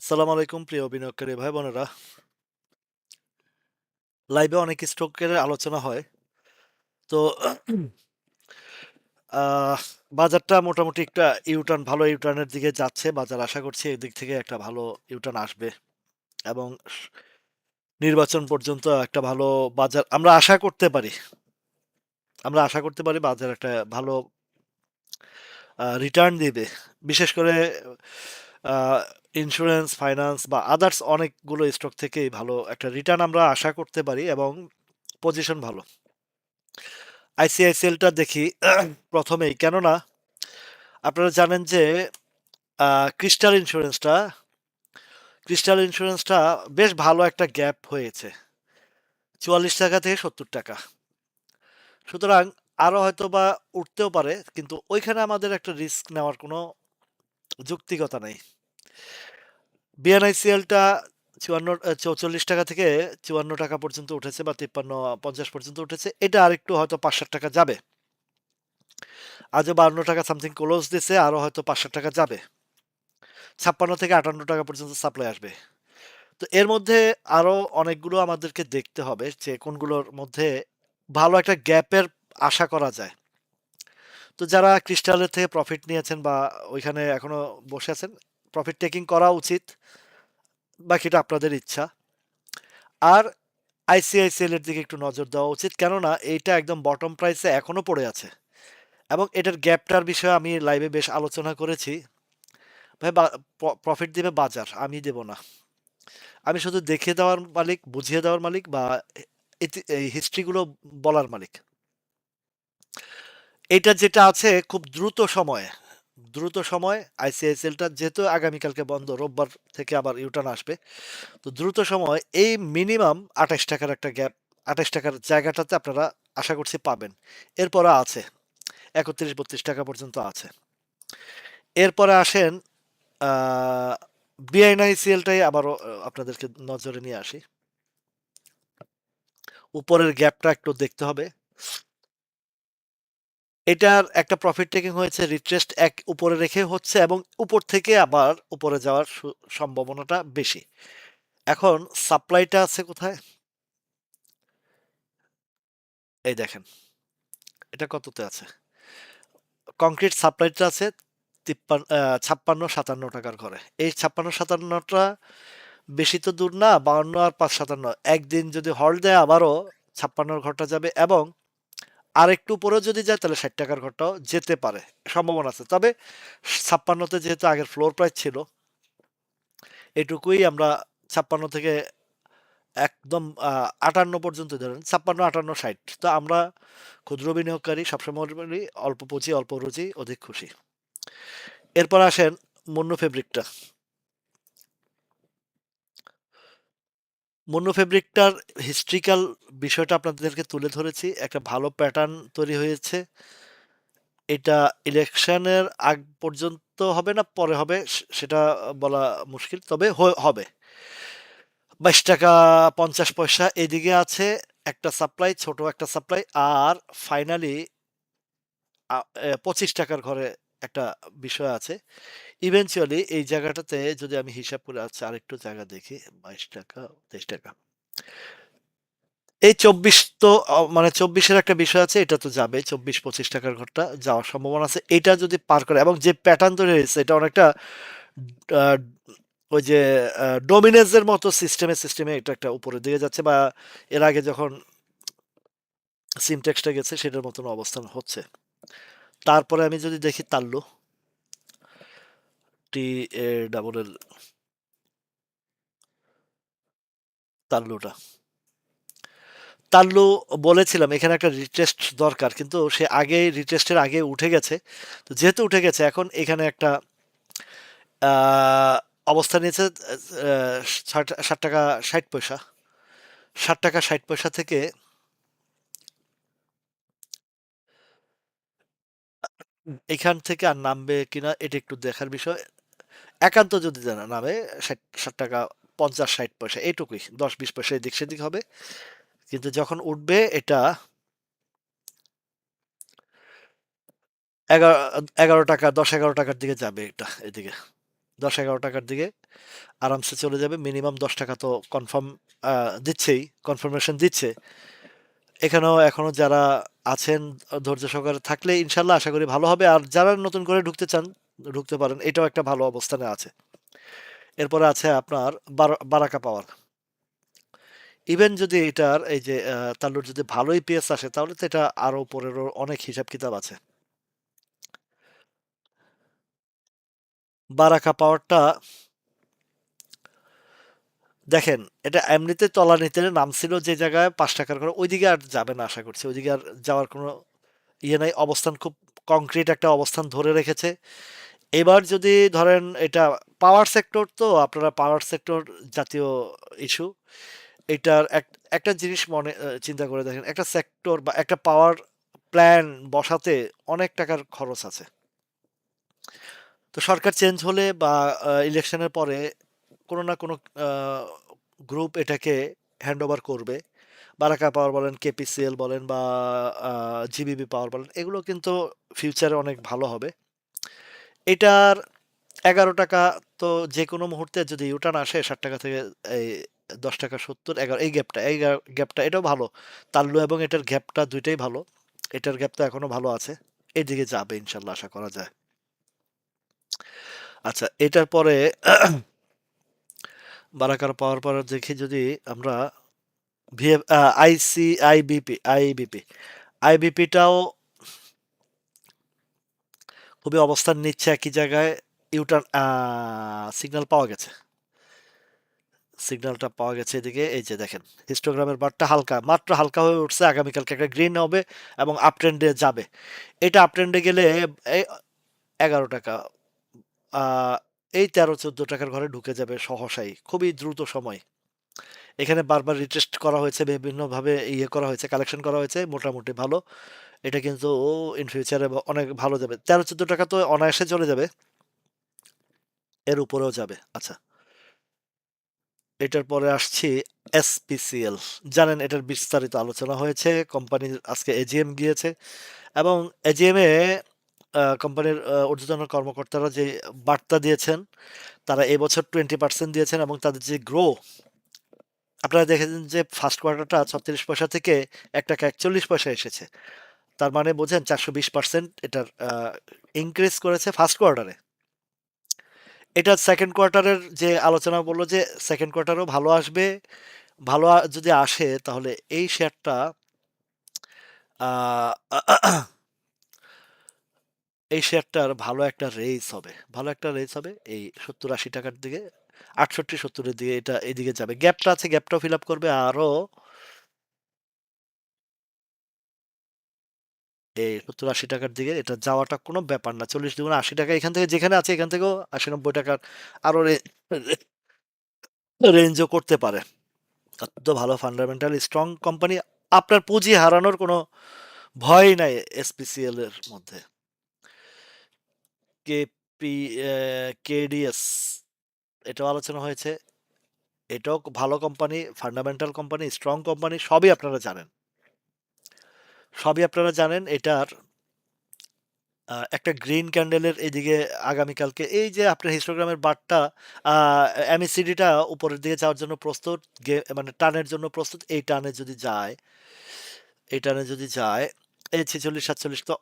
আসসালামু আলাইকুম, প্রিয় বিনিয়োগকারী ভাই বোনেরা। লাইভে অনেক স্টকের আলোচনা হয়। তো বাজারটা মোটামুটি একটা ইউটার্ন ভালো ইউটার্নের দিকে যাচ্ছে। বাজার আশা করছি এদিক থেকে একটা ভালো ইউটার্ন আসবে। এবং নির্বাচন পর্যন্ত একটা ভালো বাজার, আমরা আশা করতে পারি। আমরা আশা করতে পারি বাজার একটা ভালো রিটার্ন দিবে। বিশেষ করে আ ইন্সুরেন্স, ফাইন্যান্স বা আদার্স অনেকগুলো স্টক থেকেই ভালো একটা রিটার্ন আমরা আশা করতে পারি এবং পজিশন ভালো। আইসিআইসিএল টা দেখি প্রথমেই কেননা আপনারা জানেন যে ক্রিস্টাল ইন্স্যুরেন্সটা ক্রিস্টাল ইন্স্যুরেন্সটা বেশ ভালো একটা গ্যাপ হয়েছে। ৳৪৪ থেকে ৳৭০ সুতরাং আরও হয়তো বা উঠতেও পারে। কিন্তু ওইখানে আমাদের একটা রিস্ক নেওয়ার কোনো যৌক্তিকতা নাই। বিএনআইসিএল টা ৫৪ আ ৳৪৪ থেকে ৳৫৪ পর্যন্ত উঠেছে বা ৫৩-৫০ পর্যন্ত উঠেছে। এটা আরেকটু হয়তো ৳৫-৬০ যাবে। আজও ৳৫২ সামথিং ক্লোজ দিছে। আরও হয়তো ৳৫-৬০ যাবে। ৳৫৬ থেকে ৳৫৮ পর্যন্ত সাপ্লাই আসবে। তো এর মধ্যে আরও অনেকগুলো আমাদেরকে দেখতে হবে যে কোনগুলোর মধ্যে ভালো একটা গ্যাপের আশা করা যায়। তো যারা ক্রিস্টালের থেকে প্রফিট নিয়েছেন বা ওইখানে এখনও বসে আছেন, প্রফিট টেকিং করা উচিত। বাকিটা আপনাদের ইচ্ছা। আর আইসিআইসিএল এর দিকে একটু নজর দেওয়া উচিত। কেননা এইটা একদম বটম প্রাইস এ এখনও পড়ে আছে। এবং এটার গ্যাপটার বিষয়ে আমি লাইভে বেশ আলোচনা করেছি। ভাই প্রফিট দিবে বাজার, আমি দেব না। আমি শুধু দেখিয়ে দেওয়ার মালিক, বুঝিয়ে দেওয়ার মালিক বা এ এতি এই হিস্ট্রি বলার মালিক। এইটা যেটা আছে খুব দ্রুত সময়ে, দ্রুত সময়ে আইসিআইসিএল টা যেহেতু আগামীকালকে বন্ধ, রোববার থেকে আবার ইউটার্ন আসবে। তো দ্রুত সময় এই মিনিমাম ৳২৮ টাকার একটা গ্যাপ, ৳২৮ টাকার জায়গাটাতে আপনারা আশা করছি পাবেন। এরপরে আছে। ৳৩১-৩২ পর্যন্ত আছে। এরপরে আসেন আ বিএনআইসিএল আবারও আপনাদেরকে নজরে নিয়ে আসি। উপরের গ্যাপটা একটু দেখতে হবে। এটার একটা প্রফিট টেকিং হয়েছে রিট্রেস্ট এক উপরে রেখে হচ্ছে এবং উপর থেকে আবার উপরে যাওয়ার সম্ভাবনাটা বেশি। এখন সাপ্লাইটা আছে কোথায়? এই দেখেন। এটা কততে আছে? কংক্রিট সাপ্লাইটা আছে তিপ্পান্ন ছাপ্পান্ন, সাতান্ন টাকার ঘরে। এই ছাপ্পান্ন, সাতান্নটা বেশি তো দূর না। ৫২ আর ৫-৫৭ একদিন যদি হল দেয়, আবারও ৫৬ র ঘরটা যাবে এবং আরেকটু উপরেও যদি যায় তাহলে ষাট টাকার ঘরটাও যেতে পারে। সম্ভাবনা আছে। তবে ছাপ্পান্নতে যেহেতু আগের ফ্লোর প্রাইস ছিল এটুকুই আমরা ৫৬ থেকে একদম আটান্ন পর্যন্ত ধরেন ৫৬, ৫৮, ৬০ তো আমরা ক্ষুদ্র বিনিয়োগকারী সবসময় অল্প পুঁজি, অল্প রুচি, অধিক খুশি। এরপর আসেন মুন্নু ফেব্রিকটা। মুন্নু ফেব্রিকটার হিস্ট্রিক্যাল বিষয়টা আপনাদেরকে তুলে ধরেছি। একটা ভালো প্যাটার্ন তৈরি হয়েছে। এটা ইলেকশনের আগ পর্যন্ত হবে না পরে হবে সেটা বলা মুশকিল। তবে হবে। ৳২২.৫০ এদিকে আছে একটা সাপ্লাই, ছোট একটা সাপ্লাই আর ফাইনালি পঁচিশ টাকার ঘরে একটা বিষয় আছে। ইভেনচুয়ালি এই জায়গাটাতে যদি আমি হিসাব করে আচ্ছা আরেকটু জায়গা দেখি ৳২২, ৳২৩ এই ২৪ তো মানে চব্বিশের একটা বিষয় আছে। এটা তো যাবে। চব্বিশ পঁচিশ টাকার ঘরটা যাওয়ার সম্ভাবনা আছে। এটা যদি পার করে এবং যে প্যাটার্ন তৈরি হয়েছে এটা অনেকটা ওই যে এর মতো সিস্টেমে, সিস্টেমে এটা একটা উপরের দিকে যাচ্ছে বা এর আগে যখন সিমটেক্সটা গেছে সেটার মতন অবস্থান হচ্ছে। তারপরে আমি যদি দেখি তাল্লু টি-এ-ডাবল-এল তাল্লুটা। তাল্লু বলেছিলাম, এখানে একটা রিটেস্ট দরকার। কিন্তু সে আগেই রিটেস্টের আগে উঠে গেছে। তো যেহেতু উঠে গেছে, এখন এখানে একটা অবস্থা নিয়েছে, আ, ষাট ৳৬০.৬০ ৳৬০.৬০ থেকে এখান থেকে আর নামবে কিনা এটা একটু দেখার বিষয়। একান্ত যদি না নামে, ষাট ষাট টাকা, পঞ্চাশ, ষাট পয়সা এটুকুই দশ, বিশ পয়সা এদিক সেদিক হবে। কিন্তু যখন উঠবে এটা এগারো এগারো টাকা, দশ, এগারো টাকার দিকে যাবে এটা এদিকে। দশ, এগারো টাকার দিকে আরামসে চলে যাবে মিনিমাম দশ টাকা তো কনফার্ম দিচ্ছেই কনফার্মেশন দিচ্ছে এখানেও এখনও যারা আছেন, ধৈর্য সহকারে থাকলে ইনশাল্লাহ আশা করি ভালো হবে। আর যারা নতুন করে ঢুকতে চান, ঢুকতে পারেন, এটাও একটা ভালো অবস্থানে আছে। এরপরে আছে আপনার বারা- বারাকা পাওয়ার। ইভেন যদি এটার, এই যে তাল্লুর যদি ভালো ইপিএস আসে, তাহলে তো এটা আরও উপরেরও অনেক হিসাব কিতাব আছে। বারাকা পাওয়ারটা দেখেন, এটা এমনিতে তলানিতে নামছিল যে জায়গায় পাঁচ টাকার করে, ওইদিকে আর যাবে না আশা করছি। ওইদিকে আর যাওয়ার কোনো ইয়ে নাই। অবস্থান খুব কংক্রিট একটা অবস্থান ধরে রেখেছে। এবার যদি ধরেন এটা পাওয়ার সেক্টর তো, আপনারা পাওয়ার সেক্টর জাতীয় ইস্যু এটার এক- একটা জিনিস মনে চিন্তা করে দেখেন, একটা সেক্টর বা একটা পাওয়ার প্ল্যান বসাতে অনেক টাকার খরচ আছে। তো সরকার চেঞ্জ হলে বা ইলেকশনের পরে কোনো না কোনো গ্রুপ এটাকে হ্যান্ড ওভার করবে। বারাকা পাওয়ার বলেন কেপিসিএল বলেন বা জিবিবি পাওয়ার বলেন, এগুলো কিন্তু ফিউচারে অনেক ভালো হবে। এটার এগারো টাকা তো যে কোনো মুহূর্তে যদি ইউটার্ন আসে, ষাট টাকা থেকে, এই দশ টাকা সত্তর, এগারো, এই গ্যাপটা এই গ্যাপটা এটাও ভালো। তাল্লু এবং এটার গ্যাপটা দুইটাই ভালো। এটার গ্যাপটা এখনও ভালো আছে। এদিকে যাবে ইনশাল্লাহ, আশা করা যায়। আচ্ছা এটার পরে বারাকার পাওয়ার পর দেখি যদি আমরা ভিএফ আইসি আইবিপি আইবিপি আইবিপিটাও খুবই অবস্থান নিচ্ছে একই জায়গায়, ইউটার্ন সিগন্যাল পাওয়া গেছে। সিগন্যালটা পাওয়া গেছে এদিকে, এই যে দেখেন, হিস্টোগ্রামের বারটা হালকা, মাত্র হালকা হয়ে উঠছে, আগামীকালকে একটা গ্রিন হবে এবং আপ ট্রেন্ডে যাবে। এটা আপ ট্রেন্ডে গেলে এগারো টাকা এই তেরো চোদ্দ টাকার ঘরে ঢুকে যাবে সহসাই, খুবই দ্রুত সময়। এখানে বারবার রিটেস্ট করা হয়েছে, বিভিন্নভাবে ইয়ে করা হয়েছে, কালেকশন করা হয়েছে, মোটামুটি ভালো। এটা কিন্তু ইন ফিউচারে অনেক ভালো যাবে। তেরো চোদ্দ টাকা তো অনায়াসে চলে যাবে। এর উপরেও যাবে। আচ্ছা। এটার পরে আসছি এসপিসিএল জানেন, এটার বিস্তারিত আলোচনা হয়েছে। কোম্পানির আজকে এজিএম গিয়েছে এবং এজিএম কোম্পানির ঊর্ধ্বতন কর্মকর্তারা যে বার্তা দিয়েছেন, তারা এবছর টোয়েন্টি পার্সেন্ট দিয়েছেন এবং তাদের যে গ্রো আপনারা দেখেছেন যে ফার্স্ট কোয়ার্টারটা ছত্রিশ পয়সা থেকে এক টাকা একচল্লিশ পয়সা এসেছে। তার মানে বোঝেন চারশো বিশ পার্সেন্ট এটার ইনক্রিজ করেছে ফার্স্ট কোয়ার্টারে এটা সেকেন্ড কোয়ার্টারের যে আলোচনা বলল যে সেকেন্ড কোয়ার্টারও ভালো আসবে, ভালো যদি আসে, তাহলে এই শেয়ারটা এই শেয়ারটার ভালো একটা রেস হবে। ভালো একটা রেস হবে। এই সত্তর আশি টাকার দিকে আটষট্টি সত্তরের দিকে এটা এদিকে যাবে। গ্যাপটা আছে গ্যাপটাও ফিল আপ করবে। আরও এই সত্তর আশি টাকার দিকে এটা যাওয়াটা কোনো ব্যাপার না। চল্লিশ দুগুণ আশি টাকা এখান থেকে যেখানে আছে, এখান থেকেও আশি নব্বই টাকার আরও রেঞ্জও করতে পারে। অত্যন্ত ভালো ফান্ডামেন্টাল স্ট্রং কোম্পানি আপনার পুঁজি হারানোর কোনো ভয় নাই এসপিসিএল এর মধ্যে। কেপি কেডিএস, এটাও আলোচনা হয়েছে। এটাও ভালো company, fundamental company, strong company, সবই আপনারা জানেন। সবই আপনারা জানেন এটার একটা গ্রিন ক্যান্ডেলের এদিকে আগামীকালকে এই যে আপনার হিস্টোগ্রামের বারটা এমএসিডিটা উপরের দিকে যাওয়ার জন্য প্রস্তুত মানে টানের জন্য প্রস্তুত, এই টানে যদি যায়, এই টানে যদি যায়, এই ছেচল্লিশ সাতচল্লিশ তো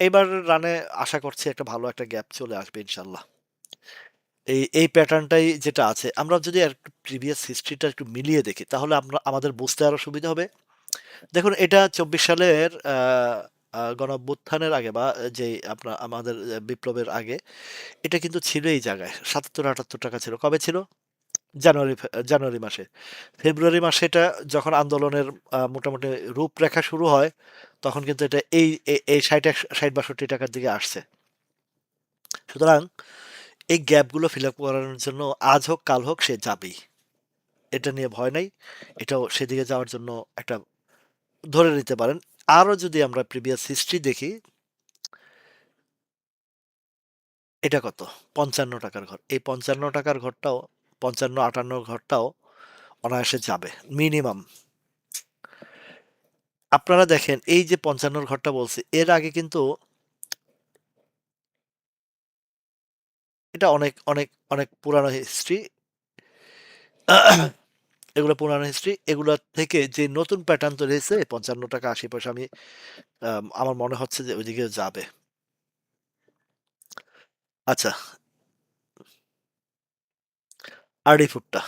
এইবার রানে আশা করছি একটা ভালো একটা গ্যাপ চলে আসবে ইনশাল্লাহ। এই এই প্যাটার্নটাই যেটা আছে, আমরা যদি একটু প্রিভিয়াস হিস্ট্রিটা একটু মিলিয়ে দেখি, তাহলে আমরা, আমাদের বুঝতে আরও সুবিধা হবে। দেখুন, এটা চব্বিশ সালের গণঅভ্যুত্থানের আগে বা যে আপনার, আমাদের বিপ্লবের আগে, এটা কিন্তু ছিল এই জায়গায়, সাতাত্তর আটাত্তর টাকা ছিল। কবে ছিল? জানুয়ারি জানুয়ারি মাসে। ফেব্রুয়ারি মাসে এটা যখন আন্দোলনের মোটামুটি রূপরেখা শুরু হয়, তখন কিন্তু এটা এই, এই- ষাট ষাট বাষট্টি টাকার দিকে আসছে। সুতরাং এই গ্যাপগুলো ফিল আপ করানোর জন্য আজ হোক, কাল হোক সে যাবেই। এটা নিয়ে ভয় নাই। এটাও সেদিকে যাওয়ার জন্য একটা ধরে নিতে পারেন। আরও যদি আমরা প্রিভিয়াস হিস্ট্রি দেখি, এটা কত? পঞ্চান্ন টাকার ঘর। এই পঞ্চান্ন টাকার ঘরটাও পঞ্চান্ন আটান্ন ঘরটাও অনায়াসে যাবে মিনিমাম আপনারা দেখেন এই যে পঞ্চান্নর ঘরটা বলছি এর আগে কিন্তু এটা অনেক, অনেক, অনেক পুরানো হিস্ট্রি। এগুলো পুরানো হিস্ট্রি। এগুলো থেকে যে নতুন প্যাটার্ন তৈরি হয়েছে ৳৫৫, আমি আম আমার মনে হচ্ছে যে ওইদিকে যাবে। আচ্ছা। আরডি ফুডটা।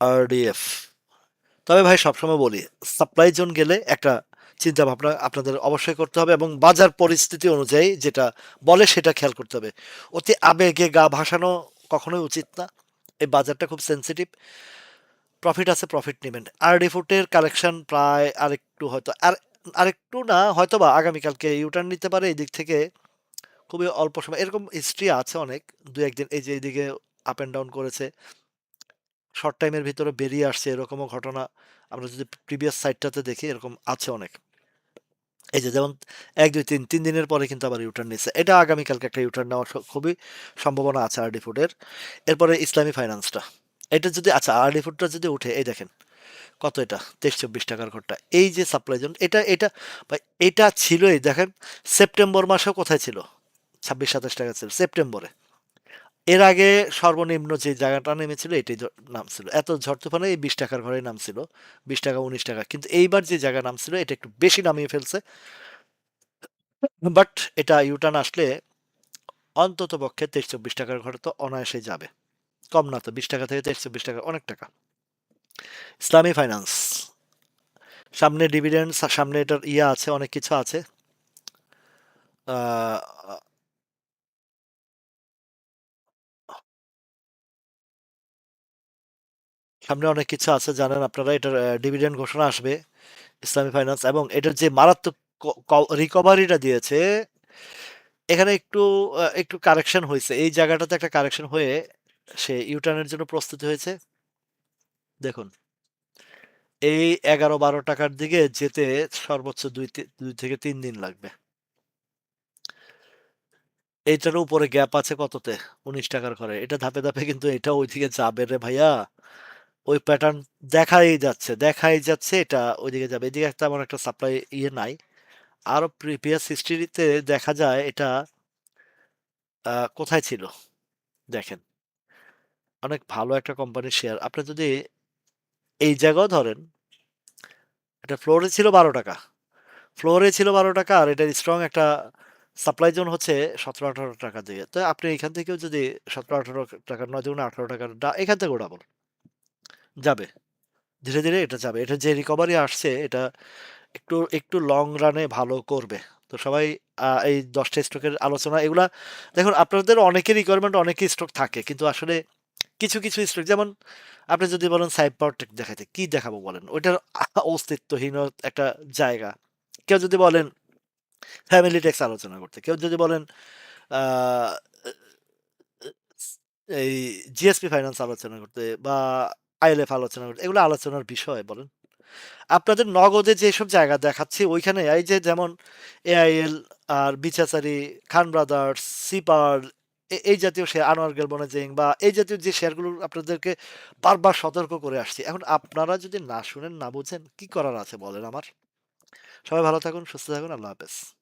আরডিএফ। তবে ভাই সবসময় বলি, সাপ্লাই জোন গেলে একটা চিন্তাভাবনা আপনাদের অবশ্যই করতে হবে এবং বাজার পরিস্থিতি অনুযায়ী যেটা বলে সেটা খেয়াল করতে হবে। অতি আবেগে গা ভাসানো কখনোই উচিত না। এই বাজারটা খুব সেনসিটিভ। প্রফিট আছে, প্রফিট নেবেন আরডি ফুডের কালেকশন প্রায় আরেকটু হয়তো আর আরেকটু না হয়তো বা আগামীকালকে ইউটার্ন নিতে পারে এই দিক থেকে খুবই অল্প সময় এরকম হিস্ট্রি আছে অনেক। দু একদিন এই যে এদিকে আপ অ্যান্ড ডাউন করেছে। শর্ট টাইমের ভিতরে বেরিয়ে আসছে এরকমও ঘটনা আমরা যদি প্রিভিয়াস সাইটটাতে দেখি এরকম আছে অনেক। এই যে যেমন ১, ২, ৩, ৩ দিনের পরে কিন্তু আবার ইউটার্ন নিচ্ছে। এটা আগামীকালকে একটা ইউটার্ন নেওয়ার খুবই সম্ভাবনা আছে আরডি ফুডের। এরপরে ইসলামী ফাইন্যান্সটা। এটা যদি আচ্ছা আরডি ফুডটা যদি উঠে এই দেখেন কত এটা ৳২৩-২৪ ঘরটা। এই যে সাপ্লাই জোন এটা এটা ভাই এটা ছিলই দেখেন সেপ্টেম্বর মাসেও কোথায় ছিল? ৳২৬-২৭ ছিল সেপ্টেম্বরে। এর আগে সর্বনিম্ন যে জায়গাটা নেমেছিল এটাই নামছিল। এত ঝড় তুফানে এই বিশ টাকার ঘরেই নামছিল। ৳২০, ৳১৯ কিন্তু এইবার যে জায়গা নামছিল এটা একটু বেশি নামিয়ে ফেলছে। বাট এটা ইউটার্ন আসলে অন্ততপক্ষে তেইশ চব্বিশ টাকার ঘরে তো অনায়াসেই যাবে। কম না তো ৳২০ থেকে ৳২৩-২৪ অনেক টাকা। ইসলামী ফাইন্যান্স। সামনে ডিভিডেন্ড সামনে এটার ইয়ে আছে, অনেক কিছু আছে। সামনে অনেক কিছু আছে জানেন আপনারা এটার ডিভিডেন্ড ঘোষণা আসবে। ইসলামী ফাইন্যান্স এবং এটার যে মারাত্মক রিকভারিটা দিয়েছে এখানে একটু একটু কারেকশন হয়েছে এই জায়গাটাতে একটা কারেকশন হয়ে সে ইউটার্নের জন্য প্রস্তুত হয়েছে। দেখুন। এই এগারো বারো টাকার দিকে যেতে সর্বোচ্চ ২ তি ২ থেকে তিন দিন লাগবে। এইটারও উপরে গ্যাপ আছে কততে? উনিশ টাকার করে এটা ধাপে, ধাপে কিন্তু এটাও ওইদিকে যাবে রে ভাইয়া। ওই প্যাটার্ন দেখাই যাচ্ছে, দেখাই যাচ্ছে এটা ওইদিকে যাবে। এদিকে তেমন একটা সাপ্লাই ইয়ে নাই। আরও প্রিভিয়াস হিস্ট্রিতে দেখা যায় এটা কোথায় ছিল? দেখেন। অনেক ভালো একটা কোম্পানির শেয়ার। আপনি যদি এই জায়গাও ধরেন এটা ফ্লোরে ছিল ৳১২ ফ্লোরে ছিল ৳১২ আর এটার স্ট্রং একটা সাপ্লাই জোন হচ্ছে ৳১৭-১৮ দিয়ে। তো আপনি এখান থেকেও যদি ৳১৭-১৮ ৯ দুগুণে ৳১৮ ডা এখান থেকেও ডাবল। যাবে। ধীরে, ধীরে এটা যাবে। এটা যে রিকভারি আসছে এটা একটু, একটু লং রানে ভালো করবে। তো সবাই এই ১০ টা স্টকের আলোচনা এগুলা দেখুন আপনাদের অনেকের রিকোয়ারমেন্ট অনেকের স্টক থাকে। কিন্তু আসলে কিছু, কিছু স্টক যেমন আপনি যদি বলেন সাইড পাওয়ারটেক দেখাইতে, কি দেখাবো বলেন? ওইটার অস্তিত্বহীন একটা জায়গা। কেউ যদি বলেন ফ্যামিলি টেক্স আলোচনা করতে, কেউ যদি বলেন এই জিএসপি ফাইন্যান্স আলোচনা করতে বা আইএলএফ আলোচনা এগুলো আলোচনার বিষয় বলেন। আপনাদের নগদে যেসব জায়গা দেখাচ্ছি ওইখানে এই যে যেমন এআইএল আর বিচাচারি, খান ব্রাদার্স, সিপার এই জাতীয় শেয়ার আনোয়ার গেলবনাজিং বা এই জাতীয় যে শেয়ারগুলো আপনাদেরকে বারবার সতর্ক করে আসছি। এখন আপনারা যদি না শুনেন, না বুঝেন কি করার আছে বলেন আমার? সবাই ভালো থাকুন, সুস্থ থাকুন। আল্লাহ হাফেজ।